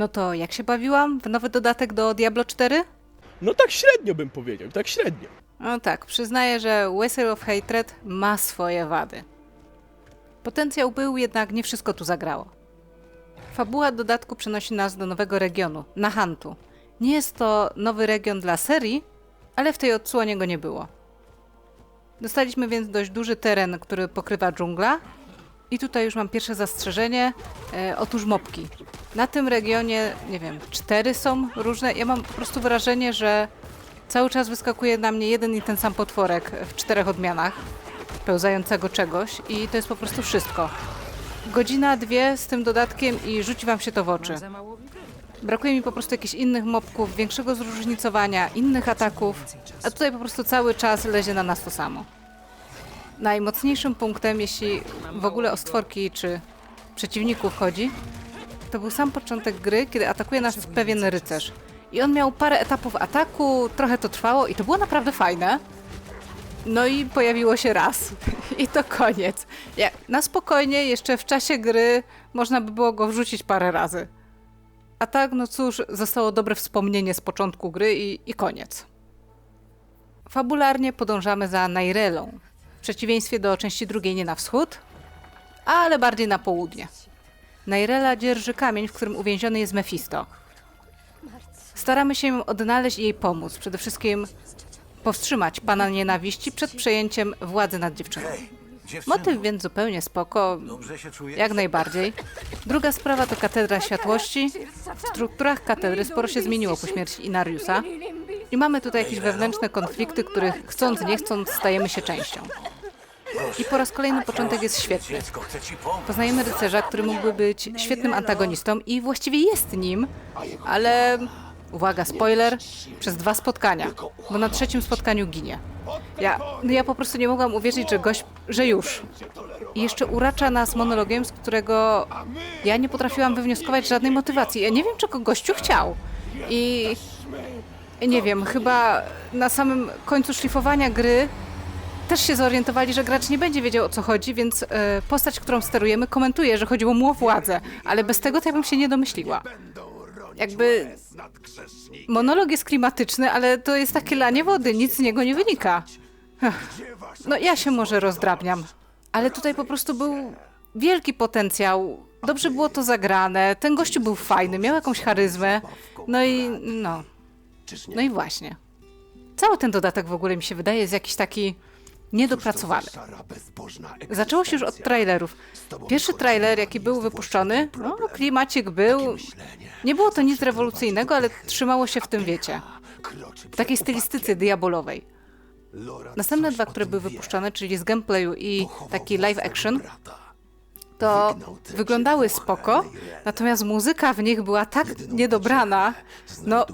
No to jak się bawiłam w nowy dodatek do Diablo 4? No tak średnio bym powiedział, tak średnio. No tak, przyznaję, że Whistle of Hatred ma swoje wady. Potencjał był, jednak nie wszystko tu zagrało. Fabuła dodatku przenosi nas do nowego regionu, Nahantu. Nie jest to nowy region dla serii, ale w tej odsłonie go nie było. Dostaliśmy więc dość duży teren, który pokrywa dżungla. I tutaj już mam pierwsze zastrzeżenie. E, otóż mopki. Na tym regionie, nie wiem, cztery są różne. Ja mam po prostu wrażenie, że cały czas wyskakuje na mnie jeden i ten sam potworek w czterech odmianach pełzającego czegoś i to jest po prostu wszystko. Godzina, dwie z tym dodatkiem i rzuci wam się to w oczy. Brakuje mi po prostu jakichś innych mopków, większego zróżnicowania, innych ataków, a tutaj po prostu cały czas lezie na nas to samo. Najmocniejszym punktem, jeśli w ogóle o stworki czy przeciwników chodzi, to był sam początek gry, kiedy atakuje nas pewien rycerz. I on miał parę etapów ataku, trochę to trwało i to było naprawdę fajne. No i pojawiło się raz. I to koniec. Ja, na spokojnie, jeszcze w czasie gry można by było go wrzucić parę razy. A tak, no cóż, zostało dobre wspomnienie z początku gry i, i koniec. Fabularnie podążamy za Nairelą. W przeciwieństwie do części drugiej nie na wschód, ale bardziej na południe. Nairela dzierży kamień, w którym uwięziony jest Mephisto. Staramy się ją odnaleźć i jej pomóc. Przede wszystkim powstrzymać pana nienawiści przed przejęciem władzy nad dziewczyną. Dziewczyno, Motyw więc zupełnie spoko, dobrze się czujesz? jak najbardziej. Druga sprawa to Katedra Światłości. W strukturach katedry sporo się zmieniło po śmierci Inariusa. I mamy tutaj jakieś wewnętrzne konflikty, których chcąc nie chcąc stajemy się częścią. I po raz kolejny początek jest świetny. Poznajemy rycerza, który mógłby być świetnym antagonistą i właściwie jest nim, ale uwaga, spoiler, przez dwa spotkania, bo na trzecim spotkaniu ginie. Ja, no ja po prostu nie mogłam uwierzyć, że gość, że już. I jeszcze uracza nas monologiem, z którego ja nie potrafiłam wywnioskować żadnej motywacji. Ja nie wiem, czego gościu chciał. I nie wiem, chyba na samym końcu szlifowania gry też się zorientowali, że gracz nie będzie wiedział o co chodzi, więc e, postać, którą sterujemy, komentuje, że chodziło mu o władzę, ale bez tego to ja bym się nie domyśliła. Jakby monolog jest klimatyczny, ale to jest takie lanie wody, nic z niego nie wynika. No ja się może rozdrabniam, ale tutaj po prostu był wielki potencjał. Dobrze było to zagrane, ten gościu był fajny, miał jakąś charyzmę. No i no. No i właśnie. Cały ten dodatek w ogóle mi się wydaje jest jakiś taki niedopracowany. Zaczęło się już od trailerów. Pierwszy trailer, jaki był wypuszczony, no klimacik był. Nie było to nic rewolucyjnego, ale trzymało się w tym, wiecie, w takiej stylistyce diabolowej. Następne dwa, które były wypuszczone, czyli z gameplayu i taki live action, to wyglądały spoko, natomiast muzyka w nich była tak niedobrana. No,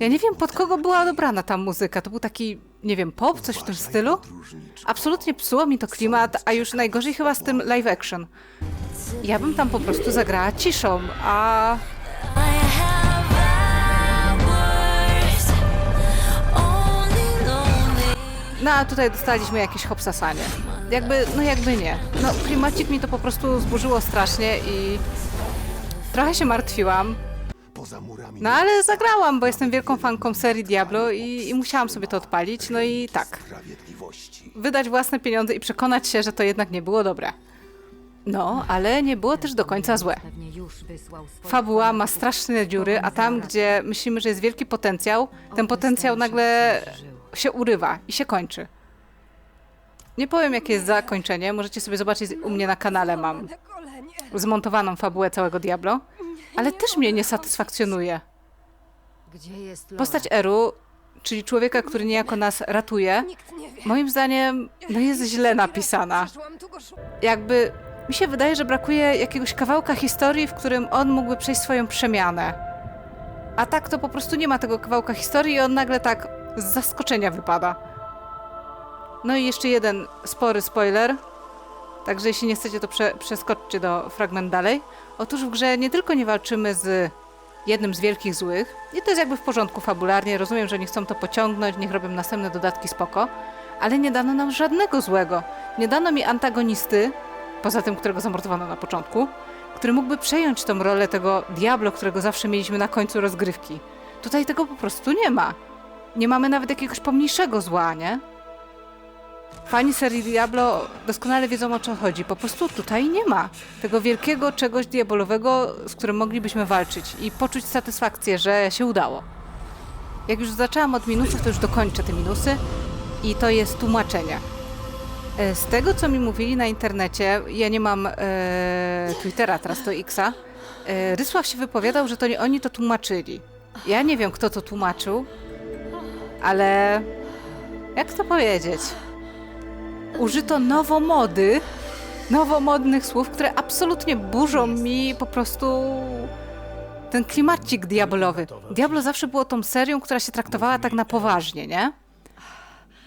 ja nie wiem pod kogo była dobrana ta muzyka. To był taki, nie wiem, pop, coś w tym stylu. Absolutnie psuło mi to klimat, a już najgorzej chyba z tym live action. Ja bym tam po prostu zagrała ciszą, a. No a tutaj dostaliśmy jakieś hopsasanie. Jakby, no jakby nie. No klimacik mi to po prostu zburzyło strasznie i trochę się martwiłam. No ale zagrałam, bo jestem wielką fanką serii Diablo i, i musiałam sobie to odpalić. No i tak. Wydać własne pieniądze i przekonać się, że to jednak nie było dobre. No, ale nie było też do końca złe. Fabuła ma straszne dziury, a tam, gdzie myślimy, że jest wielki potencjał, ten potencjał nagle się urywa i się kończy. Nie powiem, jakie jest zakończenie. Możecie sobie zobaczyć u mnie na kanale. Mam zmontowaną fabułę całego Diablo, ale też mnie nie satysfakcjonuje. Gdzie jest Laura? Postać Eru, czyli człowieka, który niejako nas ratuje, moim zdaniem no jest źle napisana. Jakby mi się wydaje, że brakuje jakiegoś kawałka historii, w którym on mógłby przejść swoją przemianę. A tak to po prostu nie ma tego kawałka historii i on nagle tak z zaskoczenia wypada. No i jeszcze jeden spory spoiler. Także jeśli nie chcecie, to prze, przeskoczcie do fragment dalej. Otóż w grze nie tylko nie walczymy z jednym z wielkich złych, i to jest jakby w porządku fabularnie, rozumiem, że nie chcą to pociągnąć, niech robią następne dodatki spoko, ale nie dano nam żadnego złego. Nie dano mi antagonisty, poza tym, którego zamordowano na początku. który mógłby przejąć tą rolę tego Diablo, którego zawsze mieliśmy na końcu rozgrywki. Tutaj tego po prostu nie ma. Nie mamy nawet jakiegoś pomniejszego zła, nie? Fani serii Diablo doskonale wiedzą o co chodzi. Po prostu tutaj nie ma tego wielkiego czegoś diabolowego, z którym moglibyśmy walczyć i poczuć satysfakcję, że się udało. Jak już zaczęłam od minusów, to już dokończę te minusy i to jest tłumaczenie. E, Z tego, co mi mówili na internecie, ja nie mam e, Twittera, teraz to Xa, e, Rysław się wypowiadał, że to nie oni to tłumaczyli. Ja nie wiem, kto to tłumaczył, ale jak to powiedzieć? Użyto nowomody, nowomodnych słów, które absolutnie burzą mi po prostu ten klimacik diabolowy. Diablo zawsze było tą serią, która się traktowała tak na poważnie, nie?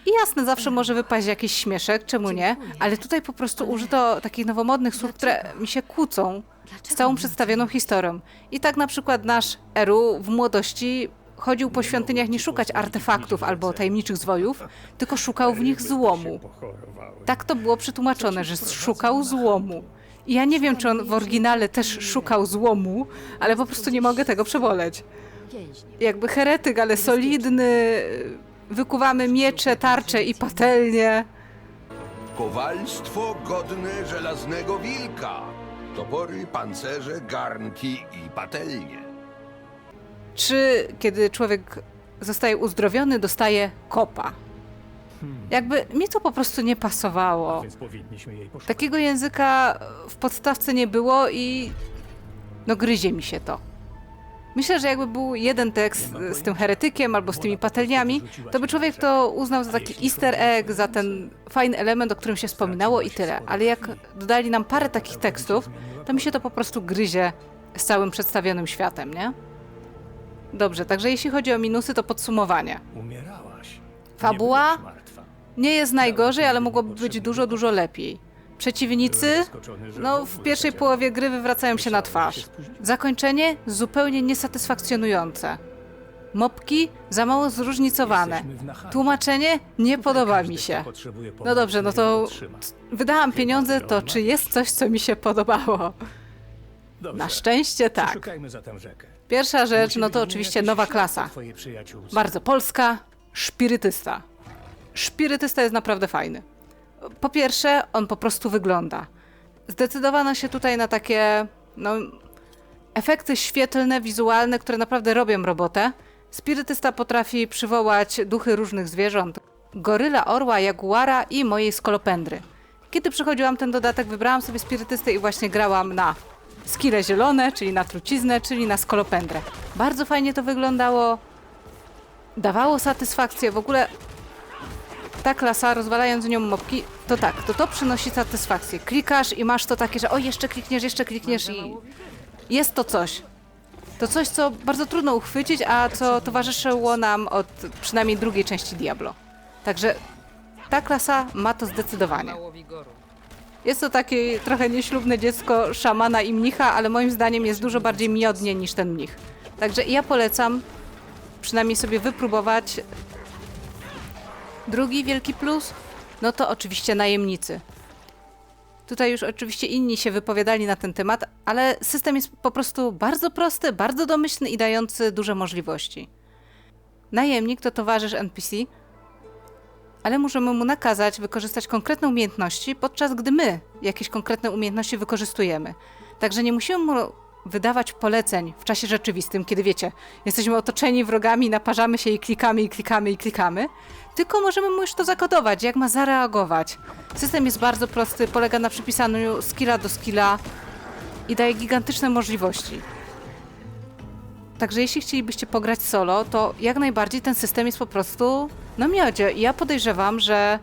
I jasne, zawsze może wypaść jakiś śmieszek, czemu nie? Ale tutaj po prostu użyto takich nowomodnych słów, które mi się kłócą z całą przedstawioną historią. I tak na przykład nasz Eru w młodości chodził po świątyniach nie szukać artefaktów albo tajemniczych zwojów, tylko szukał w nich złomu. Tak to było przetłumaczone, że szukał złomu. I ja nie wiem, czy on w oryginale też szukał złomu, ale po prostu nie mogę tego przeboleć. Jakby heretyk, ale solidny. Wykuwamy miecze, tarcze i patelnie. Kowalstwo godne żelaznego wilka. Topory, pancerze, garnki i patelnie. Czy kiedy człowiek zostaje uzdrowiony, dostaje kopa? Jakby mi to po prostu nie pasowało. Więc powinniśmy jej poszukać. Takiego języka w podstawce nie było i no gryzie mi się to. Myślę, że jakby był jeden tekst z tym heretykiem albo z tymi patelniami, to by człowiek to uznał za taki easter egg, za ten fajny element, o którym się wspominało i tyle. Ale jak dodali nam parę takich tekstów, to mi się to po prostu gryzie z całym przedstawionym światem, nie? Dobrze, także jeśli chodzi o minusy, to podsumowanie. Umierałaś. Fabuła? Nie byłaś martwa. Nie jest najgorzej, ale mogłoby być dużo, dużo lepiej. Przeciwnicy, no w pierwszej połowie gry wywracają się na twarz. Zakończenie zupełnie niesatysfakcjonujące. Mopki za mało zróżnicowane. Jesteśmy w Nahacie. Tłumaczenie nie podoba mi się. No pomocy, dobrze, no ją to otrzyma. wydałam pieniądze, to czy jest coś, co mi się podobało? Dobrze. Na szczęście tak. Przeszukajmy zatem rzekę. Pierwsza rzecz, no to oczywiście nowa klasa. Bardzo polska, szpirytysta. Szpirytysta jest naprawdę fajny. Po pierwsze, on po prostu wygląda. Zdecydowano się tutaj na takie, no, efekty świetlne, wizualne, które naprawdę robią robotę. Spirytysta potrafi przywołać duchy różnych zwierząt. Goryla, orła, jaguara i mojej skolopendry. Kiedy przechodziłam ten dodatek, wybrałam sobie spirytystę i właśnie grałam na skille zielone, czyli na truciznę, czyli na skolopendrę. Bardzo fajnie to wyglądało dawało satysfakcję. W ogóle ta klasa, rozwalając nią mopki, to tak, to to przynosi satysfakcję. Klikasz i masz to takie, że o, jeszcze klikniesz, jeszcze klikniesz i jest to coś. To coś, co bardzo trudno uchwycić, a co towarzyszyło nam od przynajmniej drugiej części Diablo. Także ta klasa ma to zdecydowanie. Jest to takie trochę nieślubne dziecko szamana i mnicha, ale moim zdaniem jest dużo bardziej miodnie niż ten mnich. Także ja polecam przynajmniej sobie wypróbować. Drugi wielki plus, no to oczywiście najemnicy. Tutaj już oczywiście inni się wypowiadali na ten temat, ale system jest po prostu bardzo prosty, bardzo domyślny i dający duże możliwości. Najemnik to towarzysz NPC, ale możemy mu nakazać wykorzystać konkretne umiejętności, podczas gdy my jakieś konkretne umiejętności wykorzystujemy. Także nie musimy mu wydawać poleceń w czasie rzeczywistym, kiedy wiecie, jesteśmy otoczeni wrogami, naparzamy się i klikamy, i klikamy, i klikamy, tylko możemy mu już to zakodować, jak ma zareagować. System jest bardzo prosty, polega na przypisaniu skilla do skilla i daje gigantyczne możliwości. Także jeśli chcielibyście pograć solo, to jak najbardziej ten system jest po prostu na miodzie. I ja podejrzewam, że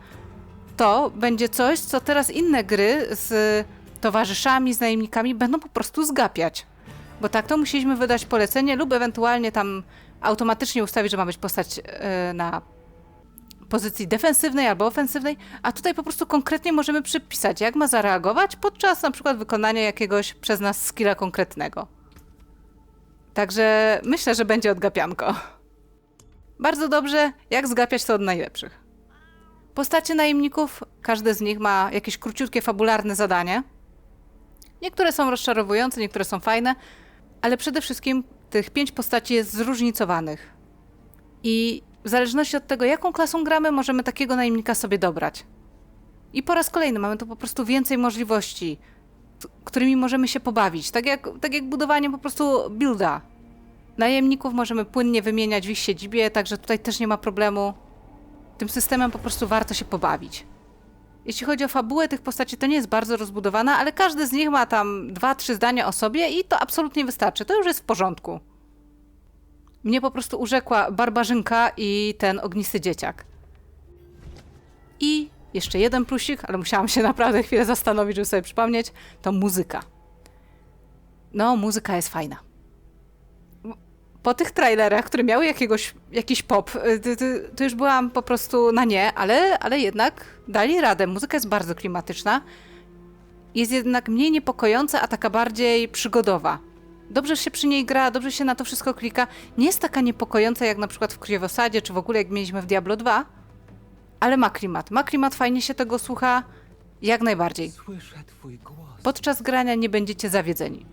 to będzie coś, co teraz inne gry z towarzyszami, z najemnikami będą po prostu zgapiać. Bo tak to musieliśmy wydać polecenie lub ewentualnie tam automatycznie ustawić, że ma być postać e, na pozycji defensywnej albo ofensywnej, a tutaj po prostu konkretnie możemy przypisać, jak ma zareagować podczas na przykład wykonania jakiegoś przez nas skilla konkretnego. Także myślę, że będzie odgapianko. Bardzo dobrze, jak zgapiać to od najlepszych. Postacie najemników, każdy z nich ma jakieś króciutkie, fabularne zadanie. Niektóre są rozczarowujące, niektóre są fajne, ale przede wszystkim tych pięć postaci jest zróżnicowanych. I w zależności od tego, jaką klasą gramy, możemy takiego najemnika sobie dobrać. I po raz kolejny mamy tu po prostu więcej możliwości, którymi możemy się pobawić. Tak jak, tak jak budowanie po prostu builda. Najemników możemy płynnie wymieniać w ich siedzibie, także tutaj też nie ma problemu. Tym systemem po prostu warto się pobawić. Jeśli chodzi o fabułę tych postaci, to nie jest bardzo rozbudowana, ale każdy z nich ma tam dwa, trzy zdania o sobie i to absolutnie wystarczy. To już jest w porządku. Mnie po prostu urzekła barbarzynka i ten ognisty dzieciak. I jeszcze jeden plusik, ale musiałam się naprawdę chwilę zastanowić, żeby sobie przypomnieć, to muzyka. No, muzyka jest fajna. Po tych trailerach, które miały jakiegoś, jakiś pop, y, to, już byłam po prostu na nie, ale, ale jednak dali radę. Muzyka jest bardzo klimatyczna. Jest jednak mniej niepokojąca, a taka bardziej przygodowa. Dobrze się przy niej gra, dobrze się na to wszystko klika. Nie jest taka niepokojąca jak na przykład w Kriewosadzie, czy w ogóle jak mieliśmy w Diablo 2, ale ma klimat. Ma klimat, fajnie się tego słucha, jak najbardziej. Podczas grania nie będziecie zawiedzeni.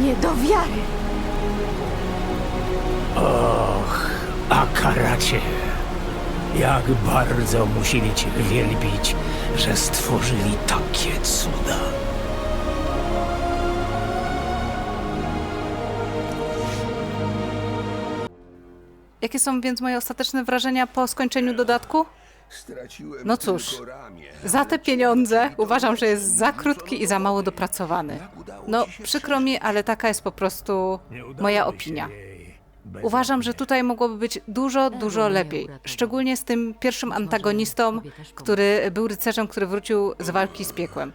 Nie do wiary. Och, Akaracie. Jak bardzo musieli cię wielbić, że stworzyli takie cuda. Jakie są więc moje ostateczne wrażenia po skończeniu dodatku? Straciłem No cóż, tylko ramię. Za te pieniądze uważam, że jest za krótki i za mało dopracowany. No, przykro mi, ale taka jest po prostu moja opinia. Uważam, że tutaj mogłoby być dużo, dużo lepiej. Szczególnie z tym pierwszym antagonistą, który był rycerzem, który wrócił z walki z piekłem.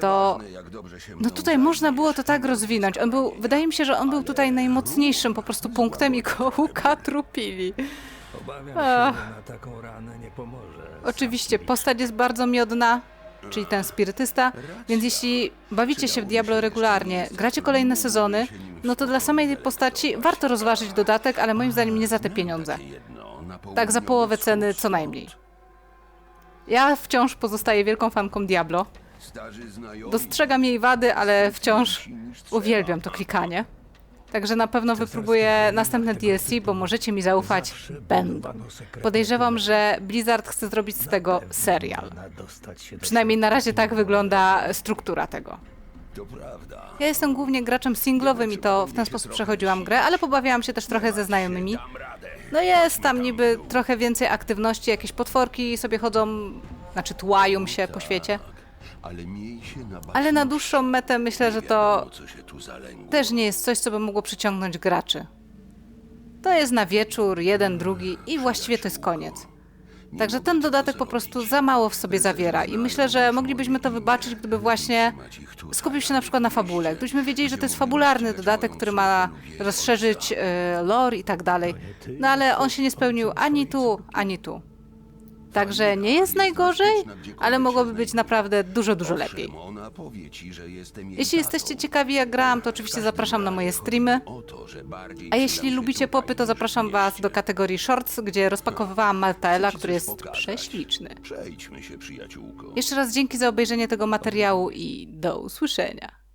To Nieważne, jak dobrze się no tutaj można było to tak rozwinąć. On był, wydaje mi się, że on był tutaj najmocniejszym po prostu punktem i go ukatrupili. Obawiam się, że na taką ranę nie pomoże. Oczywiście, postać jest bardzo miodna, czyli ten spirytysta, więc jeśli bawicie się w Diablo regularnie, gracie kolejne sezony, no to dla samej tej postaci warto rozważyć dodatek, ale moim zdaniem nie za te pieniądze. Tak za połowę ceny co najmniej. Ja wciąż pozostaję wielką fanką Diablo. Dostrzegam jej wady, ale wciąż uwielbiam to klikanie. Także na pewno wypróbuję następne DLC, bo możecie mi zaufać, będą. Podejrzewam, że Blizzard chce zrobić z tego serial. Przynajmniej na razie tak wygląda struktura tego. Ja jestem głównie graczem singlowym i to w ten sposób przechodziłam grę, ale pobawiałam się też trochę ze znajomymi. No jest tam niby trochę więcej aktywności, jakieś potworki sobie chodzą, znaczy tłają się po świecie. Ale miej się na Ale na dłuższą metę myślę, że to co się tu zalęgło. też nie jest coś, co by mogło przyciągnąć graczy. To jest na wieczór, jeden, drugi i właściwie to jest koniec. Także ten dodatek po prostu za mało w sobie zawiera i myślę, że moglibyśmy to wybaczyć, gdyby właśnie skupił się na przykład na fabule. Gdybyśmy wiedzieli, że to jest fabularny dodatek, który ma rozszerzyć e, lore i tak dalej. No ale on się nie spełnił ani tu, ani tu. Także nie jest najgorzej, ale mogłoby być naprawdę dużo, dużo lepiej. Jeśli jesteście ciekawi jak grałam, to oczywiście zapraszam na moje streamy. A jeśli lubicie popy, to zapraszam Was do kategorii Shorts, gdzie rozpakowywałam Maltaela, który jest prześliczny. Jeszcze raz dzięki za obejrzenie tego materiału i do usłyszenia.